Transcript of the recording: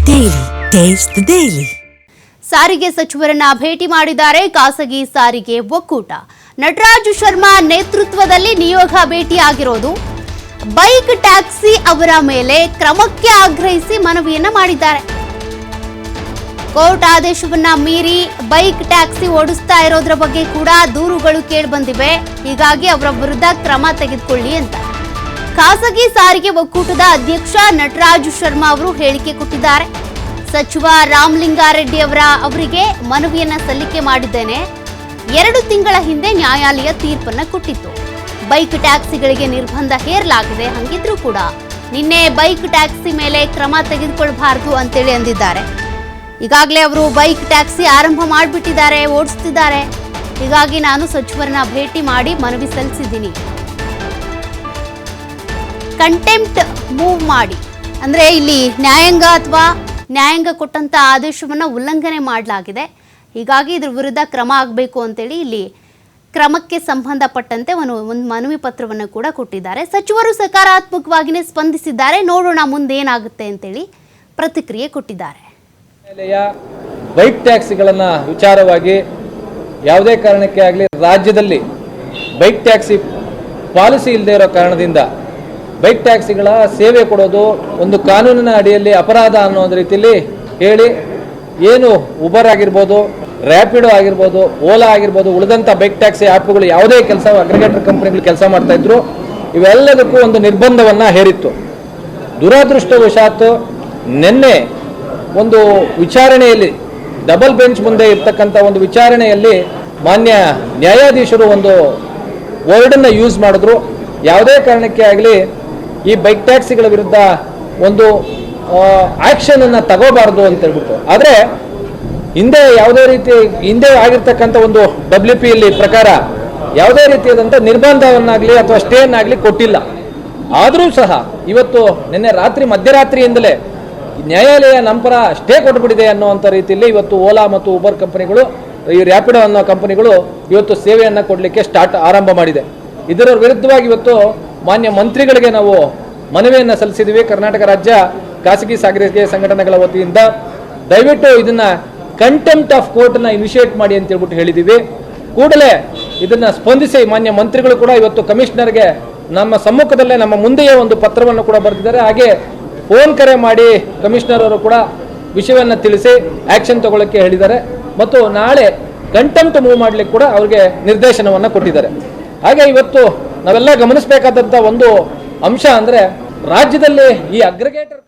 Daily. Taste daily. ಸಾರಿಗೆ ಸಚಿವರನ್ನ ಭೇಟಿ ಮಾಡಿದ್ದಾರೆ ಖಾಸಗಿ ಸಾರಿಗೆ ಒಕ್ಕೂಟ ನಟರಾಜು ಶರ್ಮಾ ನೇತೃತ್ವದಲ್ಲಿ ನಿಯೋಗ ಭೇಟಿ ಆಗಿರೋದು ಬೈಕ್ ಟ್ಯಾಕ್ಸಿ ಅವರ ಮೇಲೆ ಕ್ರಮಕ್ಕೆ ಆಗ್ರಹಿಸಿ ಮನವಿಯನ್ನ ಮಾಡಿದ್ದಾರೆ ಕೋರ್ಟ್ ಆದೇಶವನ್ನ ಮೀರಿ ಬೈಕ್ ಟ್ಯಾಕ್ಸಿ ಓಡಿಸ್ತಾ ಇರೋದ್ರ ಬಗ್ಗೆ ಕೂಡ ದೂರುಗಳು ಕೇಳಿಬಂದಿವೆ ಹೀಗಾಗಿ ಅವರ ವಿರುದ್ಧ ಕ್ರಮ ತೆಗೆದುಕೊಳ್ಳಿ ಅಂತ ಖಾಸಗಿ ಸಾರಿಗೆ ಒಕ್ಕೂಟದ ಅಧ್ಯಕ್ಷ ನಟರಾಜು ಶರ್ಮಾ ಅವರು ಹೇಳಿಕೆ ಕೊಟ್ಟಿದ್ದಾರೆ. ಸಚಿವ ರಾಮಲಿಂಗಾರೆಡ್ಡಿ ಅವರ ಅವರಿಗೆ ಮನವಿಯನ್ನ ಸಲ್ಲಿಕೆ ಮಾಡಿದ್ದೇನೆ. ಎರಡು ತಿಂಗಳ ಹಿಂದೆ ನ್ಯಾಯಾಲಯ ತೀರ್ಪನ್ನ ಕೊಟ್ಟಿತ್ತು. ಬೈಕ್ ಟ್ಯಾಕ್ಸಿಗಳಿಗೆ ನಿರ್ಬಂಧ ಹೇರಲಾಗಿದೆ ಹಂಗಿದ್ರೂ ಕೂಡ ನಿನ್ನೆ ಬೈಕ್ ಟ್ಯಾಕ್ಸಿ ಮೇಲೆ ಕ್ರಮ ತೆಗೆದುಕೊಳ್ಬಾರ್ದು ಅಂತೇಳಿ ಅಂದಿದ್ದಾರೆ. ಈಗಾಗಲೇ ಅವರು ಬೈಕ್ ಟ್ಯಾಕ್ಸಿ ಆರಂಭ ಮಾಡಿಬಿಟ್ಟಿದ್ದಾರೆ, ಓಡಿಸ್ತಿದ್ದಾರೆ. ಹೀಗಾಗಿ ನಾನು ಸಚಿವರನ್ನ ಭೇಟಿ ಮಾಡಿ ಮನವಿ ಸಲ್ಲಿಸಿದ್ದೀನಿ. ಕಂಟೆಂಪ್ಟ್ ಮೂವ್ ಮಾಡಿ. ಅಂದರೆ ಇಲ್ಲಿ ನ್ಯಾಯಾಂಗ ಅಥವಾ ನ್ಯಾಯಾಂಗ ಕೊಟ್ಟಂಥ ಆದೇಶವನ್ನು ಉಲ್ಲಂಘನೆ ಮಾಡಲಾಗಿದೆ. ಹೀಗಾಗಿ ಇದ್ರ ವಿರುದ್ಧ ಕ್ರಮ ಆಗಬೇಕು ಅಂತೇಳಿ ಇಲ್ಲಿ ಕ್ರಮಕ್ಕೆ ಸಂಬಂಧಪಟ್ಟಂತೆ ಒಂದು ಒಂದು ಮನವಿ ಪತ್ರವನ್ನು ಕೂಡ ಕೊಟ್ಟಿದ್ದಾರೆ. ಸಚಿವರು ಸಕಾರಾತ್ಮಕವಾಗಿಯೇ ಸ್ಪಂದಿಸಿದ್ದಾರೆ. ನೋಡೋಣ ಮುಂದೇನಾಗುತ್ತೆ ಅಂತೇಳಿ ಪ್ರತಿಕ್ರಿಯೆ ಕೊಟ್ಟಿದ್ದಾರೆ. ಬೈಕ್ ಟ್ಯಾಕ್ಸಿಗಳನ್ನು ವಿಚಾರವಾಗಿ ಯಾವುದೇ ಕಾರಣಕ್ಕೆ ಆಗಲಿ ರಾಜ್ಯದಲ್ಲಿ ಬೈಕ್ ಟ್ಯಾಕ್ಸಿ ಪಾಲಿಸಿ ಇಲ್ಲದೆ ಇರೋ ಕಾರಣದಿಂದ ಬೈಕ್ ಟ್ಯಾಕ್ಸಿಗಳ ಸೇವೆ ಕೊಡೋದು ಒಂದು ಕಾನೂನಿನ ಅಡಿಯಲ್ಲಿ ಅಪರಾಧ ಅನ್ನೋ ರೀತಿಯಲ್ಲಿ ಹೇಳಿ ಏನು ಉಬರ್ ಆಗಿರ್ಬೋದು ರ್ಯಾಪಿಡೋ ಆಗಿರ್ಬೋದು ಓಲಾ ಆಗಿರ್ಬೋದು ಉಳಿದಂಥ ಬೈಕ್ ಟ್ಯಾಕ್ಸಿ ಆ್ಯಪ್ಗಳು ಯಾವುದೇ ಕೆಲಸ ಅಗ್ರಿಗೇಟರ್ ಕಂಪ್ನಿಗಳು ಕೆಲಸ ಮಾಡ್ತಾ ಇದ್ರು, ಇವೆಲ್ಲದಕ್ಕೂ ಒಂದು ನಿರ್ಬಂಧವನ್ನು ಹೇರಿತ್ತು. ದುರದೃಷ್ಟವಶಾತ್ ನಿನ್ನೆ ಒಂದು ವಿಚಾರಣೆಯಲ್ಲಿ ಡಬಲ್ ಬೆಂಚ್ ಮುಂದೆ ಇರ್ತಕ್ಕಂಥ ಒಂದು ವಿಚಾರಣೆಯಲ್ಲಿ ಮಾನ್ಯ ನ್ಯಾಯಾಧೀಶರು ಒಂದು ವರ್ಡನ್ನು ಯೂಸ್ ಮಾಡಿದ್ರು. ಯಾವುದೇ ಕಾರಣಕ್ಕೆ ಆಗಲಿ ಈ ಬೈಕ್ ಟ್ಯಾಕ್ಸಿಗಳ ವಿರುದ್ಧ ಒಂದು ಆ್ಯಕ್ಷನನ್ನು ತಗೋಬಾರ್ದು ಅಂತ ಹೇಳ್ಬಿಟ್ಟು. ಆದರೆ, ಹಿಂದೆ ಯಾವುದೇ ರೀತಿ, ಹಿಂದೆ ಆಗಿರ್ತಕ್ಕಂಥ ಒಂದು ಡಬ್ಲ್ಯೂ ಪಿ ಇಲ್ಲಿ ಪ್ರಕಾರ ಯಾವುದೇ ರೀತಿಯಾದಂಥ ನಿರ್ಬಂಧವನ್ನಾಗಲಿ ಅಥವಾ ಸ್ಟೇಯನ್ನಾಗಲಿ ಕೊಟ್ಟಿಲ್ಲ. ಆದರೂ ಸಹ, ಇವತ್ತು ನಿನ್ನೆ ರಾತ್ರಿ, ಮಧ್ಯರಾತ್ರಿಯಿಂದಲೇ ನ್ಯಾಯಾಲಯ ನಂತರ ಸ್ಟೇ ಕೊಟ್ಬಿಟ್ಟಿದೆ ಅನ್ನುವಂಥ ರೀತಿಯಲ್ಲಿ ಇವತ್ತು ಓಲಾ ಮತ್ತು ಉಬರ್ ಕಂಪನಿಗಳು, ಈ ರ್ಯಾಪಿಡೋ ಅನ್ನೋ ಕಂಪನಿಗಳು ಇವತ್ತು ಸೇವೆಯನ್ನು ಕೊಡಲಿಕ್ಕೆ ಸ್ಟಾರ್ಟ್ ಆರಂಭ ಮಾಡಿದೆ. ಇದರ ವಿರುದ್ಧವಾಗಿ ಇವತ್ತು ಮಾನ್ಯ ಮಂತ್ರಿಗಳಿಗೆ ನಾವು ಮನವಿಯನ್ನು ಸಲ್ಲಿಸಿದ್ದೀವಿ ಕರ್ನಾಟಕ ರಾಜ್ಯ ಖಾಸಗಿ ಸಾರಿಗೆ ಸಂಘಟನೆಗಳ ವತಿಯಿಂದ. ದಯವಿಟ್ಟು ಇದನ್ನ ಕಂಟೆಂಪ್ಟ್ ಆಫ್ ಕೋರ್ಟ್ನ ಇನಿಷಿಯೇಟ್ ಮಾಡಿ ಅಂತ ಹೇಳ್ಬಿಟ್ಟು ಹೇಳಿದ್ದೀವಿ ಕೂಡಲೇ ಇದನ್ನ ಸ್ಪಂದಿಸಿ ಮಾನ್ಯ ಮಂತ್ರಿಗಳು ಕೂಡ ಇವತ್ತು ಕಮಿಷನರ್ಗೆ ನಮ್ಮ ಸಮ್ಮುಖದಲ್ಲೇ ನಮ್ಮ ಮುಂದೆಯೇ ಒಂದು ಪತ್ರವನ್ನು ಕೂಡ ಬರೆದಿದ್ದಾರೆ. ಹಾಗೆ ಫೋನ್ ಕರೆ ಮಾಡಿ ಕಮಿಷನರ್ ಅವರು ಕೂಡ ವಿಷಯವನ್ನು ತಿಳಿಸಿ ಆಕ್ಷನ್ ತಗೊಳ್ಳೋಕ್ಕೆ ಹೇಳಿದ್ದಾರೆ. ಮತ್ತು ನಾಳೆ ಕಂಟೆಂಪ್ಟ್ ಮೂವ್ ಮಾಡ್ಲಿಕ್ಕೆ ಕೂಡ ಅವ್ರಿಗೆ ನಿರ್ದೇಶನವನ್ನು ಕೊಟ್ಟಿದ್ದಾರೆ. ಹಾಗೆ ಇವತ್ತು ನಾವೆಲ್ಲ ಗಮನಿಸಬೇಕಾದಂಥ ಒಂದು ಅಂಶ ಅಂದರೆ ರಾಜ್ಯದಲ್ಲಿ ಈ ಅಗ್ರಿಗೇಟರ್